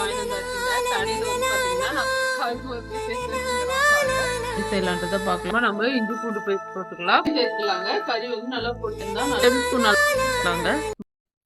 வாங்கிட்டு வந்தாச்சுங்க வந்து பார்த்தீங்கன்னா செய்யலான்றதை பார்க்கலாம்? நம்ம இஞ்சி பூண்டு பேஸ்ட் போட்டுக்கலாம். சேர்த்துக்கலாங்க கறி வந்து நல்லா போட்டுருந்தா நல்லா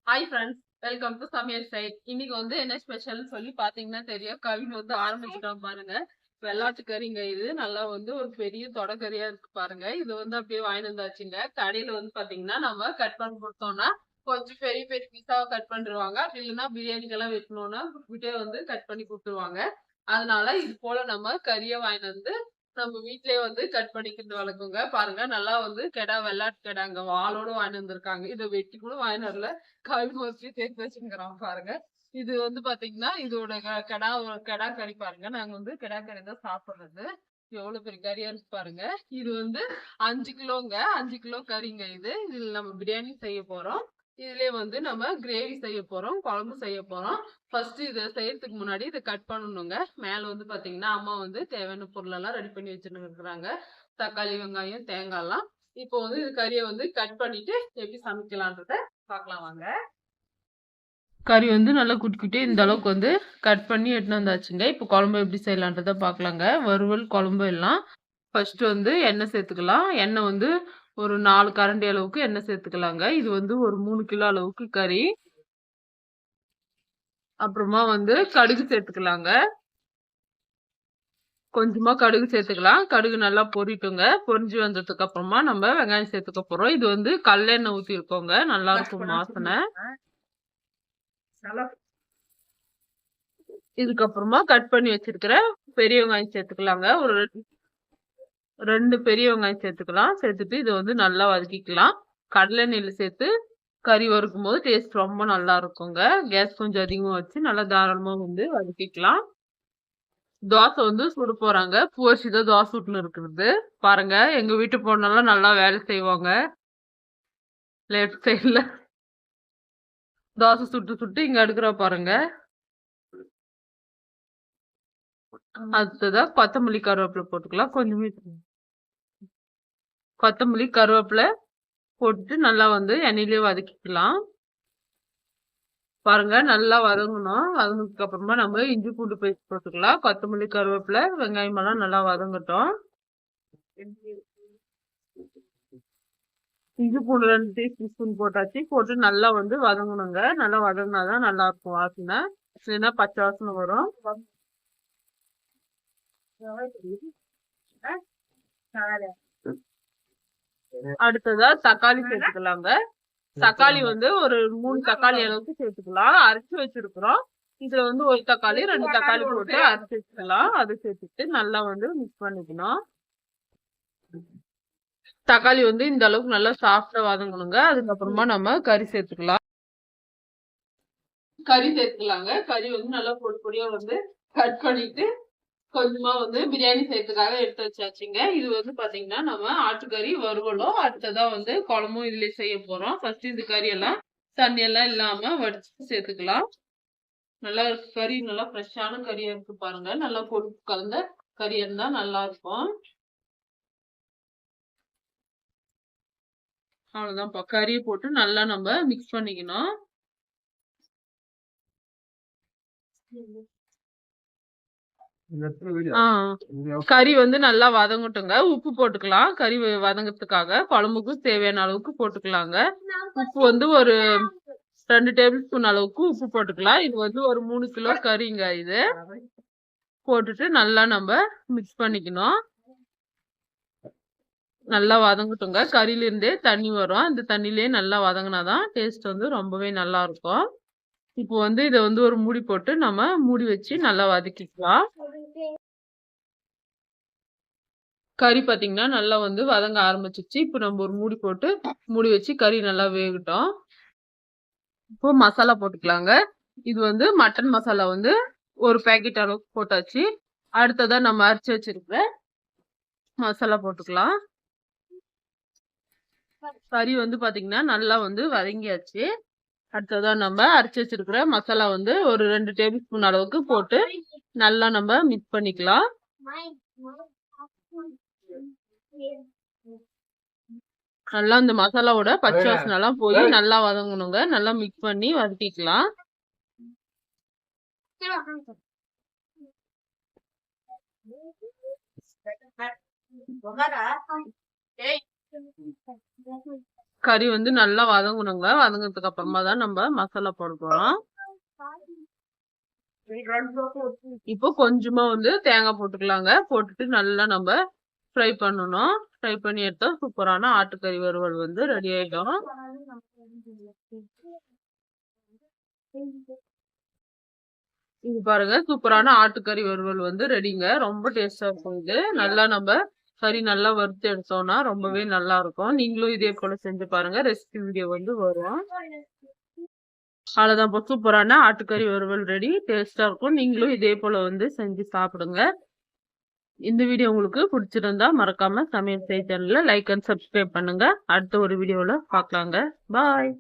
ஹாய் ஃப்ரெண்ட்ஸ் வெல்கம் டு சமையல் சைட் இன்னைக்கு வந்து என்ன ஸ்பெஷல்னு சொல்லி பாத்தீங்கன்னா தெரியும். கவின் வந்து ஆரம்பிச்சிட்டோம் பாருங்க. வெள்ளாட்டு கறிங்க இது. நல்லா வந்து ஒரு பெரிய தொடக்கறியா இருக்கு பாருங்க. இது வந்து அப்படியே வாங்கிட்டு வந்தாச்சுங்க. கடையில வந்து பாத்தீங்கன்னா நம்ம கட் பண்ணி கொடுத்தோம்னா கொஞ்சம் பெரிய பெரிய பீஸாவை கட் பண்ணிருவாங்க. அப்படி இல்லைன்னா பிரியாணிக்கெல்லாம் வைக்கணும்னா விட்டே வந்து கட் பண்ணி கொடுத்துருவாங்க. அதனால இது போல நம்ம கறியை வாங்கிட்டு வந்து நம்ம வீட்லயே வந்து கட் பண்ணிக்கிறது வளர்க்குங்க பாருங்க நல்லா வந்து கெடா வெள்ளாட்டு கெடாங்க வாளோட வாங்கி வந்திருக்காங்க. இதை வெட்டி கூட வாங்கி வரல. கவி மோஸ்ட்லி சேர்த்து வச்சுக்கிறான் பாருங்க. இது வந்து பாத்தீங்கன்னா இதோட க- கெடா கெடா கறி பாருங்க. நாங்க வந்து கெடா கறி தான் சாப்பிடுறது. எவ்வளவு பெரிய கறியா இருக்கு பாருங்க. இது வந்து அஞ்சு கிலோங்க. அஞ்சு கிலோ கறிங்க இது. இதுல நம்ம பிரியாணி செய்ய போறோம். இதுலேயே வந்து நம்ம கிரேவி செய்ய போறோம் குழம்பு செய்ய போறோம். ஃபர்ஸ்ட் இதை செய்யறதுக்கு முன்னாடி இதை கட் பண்ணணுங்க. மேல வந்து பாத்தீங்கன்னா அம்மா வந்து தேவையான பொருள் எல்லாம் ரெடி பண்ணி வச்சுட்டு இருக்கிறாங்க தக்காளி வெங்காயம் தேங்காய் எல்லாம். இப்போ வந்து இது கறியை வந்து கட் பண்ணிட்டு எப்படி சமைக்கலான்றத பார்க்கலாம் வாங்க. கறி வந்து நல்லா குட்டிக்கிட்டே இந்த அளவுக்கு வந்து கட் பண்ணி எடுத்துன்னு வந்தாச்சுங்க. இப்போ குழம்பு எப்படி செய்யலான்றத பார்க்கலாங்க. வறுவல் குழம்பு எல்லாம். ஃபர்ஸ்ட் வந்து எண்ணெய் சேர்த்துக்கலாம். எண்ணெய் வந்து ஒரு நாலு கரண்டி அளவுக்கு எண்ணெய் சேர்த்துக்கலாங்க. இது வந்து ஒரு மூணு கிலோ அளவுக்கு கறி. அப்புறமா வந்து கடுகு சேர்த்துக்கலாங்க. கொஞ்சமா கடுகு சேர்த்துக்கலாம். கடுகு நல்லா பொரிட்டுங்க பொரிஞ்சு வந்ததுக்கு அப்புறமா நம்ம வெங்காயம் சேர்த்துக்க போறோம். இது வந்து கல்லெண்ணெய் ஊத்தி இருக்கோங்க நல்லா இருக்கும் வாசனை. இதுக்கப்புறமா கட் பண்ணி வச்சிருக்கிற பெரிய வெங்காயம் சேர்த்துக்கலாங்க. ஒரு ரெண்டு- பெரிய வெங்காயம் சேர்த்துக்கலாம். சேர்த்துட்டு இதை வந்து நல்லா வதக்கிக்கலாம். கடலை நெல் சேர்த்து கறி வறுக்கும் போது டேஸ்ட் ரொம்ப நல்லா இருக்குங்க. கேஸ் கொஞ்சம் அதிகமா வச்சு நல்லா தாராளமா வந்து வதக்கிக்கலாம். தோசை வந்து சுட போறாங்க. பூவரிசி தான் தோசை சுட்டுன்னு இருக்கிறது. பாருங்க எங்க வீட்டு பொண்ணெல்லாம் நல்லா வேலை செய்வாங்க. லெஃப்ட் சைட்ல தோசை சுட்டு சுட்டு இங்க அடுக்குறா பாருங்க. அடுத்ததா கொத்தமல்லி கருவேப்பிலை போட்டுக்கலாம். கொஞ்சமே கொத்தமல்லி கருவேப்பிலை போட்டுட்டு நல்லா வந்து எண்ணெயிலே வதக்கிக்கலாம். பாருங்க நல்லா வதங்கணும். வதங்கினதுக்கு அப்புறமா நம்ம இஞ்சி பூண்டு பேஸ்ட் போட்டுக்கலாம். கொத்தமல்லி கருவேப்பிலை வெங்காயம் எல்லாம் நல்லா வதங்கட்டும். இஞ்சி பூண்டு ரெண்டு டீஸ்பூன் ஸ்பூன் போட்டாச்சு. போட்டு நல்லா வந்து வதங்கணுங்க. நல்லா வதங்கினாதான் நல்லா இருக்கும் வாசனை. இல்லைன்னா பச்சை வாசனை வரும். அடுத்ததா தக்காளி சேர்த்துக்கலாங்க. தக்காளி வந்து ஒரு மூணு தக்காளி அளவுக்கு சேர்த்துக்கலாம். அரைச்சு வச்சிருக்கிறோம். இதுல வந்து ஒரு தக்காளி ரெண்டு தக்காளி போட்டு அரைச்சு வச்சுக்கலாம் அது சேர்த்துட்டு நல்லா வந்து மிக்ஸ் பண்ணிக்கணும். தக்காளி வந்து இந்த அளவுக்கு நல்லா சாஃப்டா வதங்கணுங்க. அதுக்கப்புறமா நம்ம கறி சேர்த்துக்கலாம். கறி சேர்த்துக்கலாங்க. கறி வந்து நல்லா பொடி பொடியா வந்து கட் பண்ணிட்டு கொஞ்சமா வந்து பிரியாணி செய்யறதுக்காக எடுத்து வச்சாச்சுங்க. இது வந்து பாத்தீங்கன்னா நம்ம ஆட்டுக்கறி வறுவலும் அடுத்ததா வந்து குழம்பும் இதுல செய்ய போறோம். ஃபர்ஸ்ட் இந்த கறி எல்லாம் தண்ணி எல்லாம் இல்லாம வடிச்சு சேர்த்துக்கலாம். நல்லா கறி நல்லா ஃப்ரெஷ்ஷான கறியா இருக்கு பாருங்க. நல்லா கொழுப்பு கலந்த கறி இருந்தா நல்லா இருக்கும். அவ்வளவுதான்ப்பா கறியை போட்டு நல்லா நம்ம மிக்ஸ் பண்ணிக்கணும். கறி வந்து நல்லா வதங்கட்டுங்க. உப்பு போட்டுக்கலாம். கறி வதங்கறதுக்காக குழம்புக்கு தேவையான அளவுக்கு போட்டுக்கலாங்க. உப்பு வந்து ஒரு ரெண்டு டேபிள் ஸ்பூன் அளவுக்கு உப்பு போட்டுக்கலாம். இது வந்து ஒரு மூணு கிலோ கறிங்க இது. போட்டுட்டு நல்லா நம்ம மிக்ஸ் பண்ணிக்கணும். நல்லா வதங்கட்டுங்க. கறியில இருந்தே தண்ணி வரும். அந்த தண்ணியிலே நல்லா வதங்கினாதான் டேஸ்ட் வந்து ரொம்பவே நல்லா இருக்கும். இப்போ வந்து இதை வந்து ஒரு மூடி போட்டு நம்ம மூடி வச்சு நல்லா வதக்கிக்கலாம். கறி பார்த்தீங்கன்னா நல்லா வந்து வதங்க ஆரம்பிச்சிச்சு இப்போ நம்ம ஒரு மூடி போட்டு மூடி வச்சு கறி நல்லா வேகட்டும். இப்போ மசாலா போட்டுக்கலாங்க. இது வந்து மட்டன் மசாலா வந்து ஒரு பேக்கெட் அளவுக்கு போட்டாச்சு. அடுத்ததா நம்ம அரைச்சி வச்சிருக்கிற மசாலா போட்டுக்கலாம். கறி வந்து பார்த்தீங்கன்னா நல்லா வந்து வதங்கியாச்சு. அடுத்ததா நம்ம அரைச்சி வச்சிருக்கிற மசாலா வந்து ஒரு ரெண்டு டேபிள் ஸ்பூன் அளவுக்கு போட்டு நல்லா நம்ம மிக்ஸ் பண்ணிக்கலாம். நல்லா இந்த மசாலாவோட பச்சை வாசனை எல்லாம் போய் நல்லா வதங்கணுங்க. நல்லா மிக்ஸ் பண்ணி வதக்கிக்கலாம். கறி வந்து நல்லா வதங்கணுங்க. வதங்கினதுக்கு அப்புறமா தான் நம்ம மசாலா போட போறோம். இப்போ கொஞ்சமா வந்து தேங்காய் போட்டுக்கலாங்க. போட்டுட்டு நல்லா நம்ம ஃப்ரை பண்ணணும். ஃப்ரை பண்ணி எடுத்தா சூப்பரான ஆட்டுக்கறி வறுவல் வந்து ரெடி ஆயிடும். இது பாருங்க சூப்பரான ஆட்டுக்கறி வறுவல் வந்து ரெடிங்க ரொம்ப டேஸ்டா இருக்கும் இது. நல்லா நம்ம கறி நல்லா வறுத்து எடுத்தோம்னா ரொம்பவே நல்லா இருக்கும். நீங்களும் இதே போல செஞ்சு பாருங்க. ரெசிபி வீடியோ வந்து வரும். அதுதான் இப்போ சூப்பரான ஆட்டுக்கறி வறுவல் ரெடி டேஸ்டா இருக்கும். நீங்களும் இதே போல வந்து செஞ்சு சாப்பிடுங்க. இந்த வீடியோ உங்களுக்கு பிடிச்சிருந்தா மறக்காம சமையல் செய்ய சேனல்ல லைக் அண்ட் சப்ஸ்கிரைப் பண்ணுங்க. அடுத்த ஒரு வீடியோல பார்க்கலாங்க. பாய்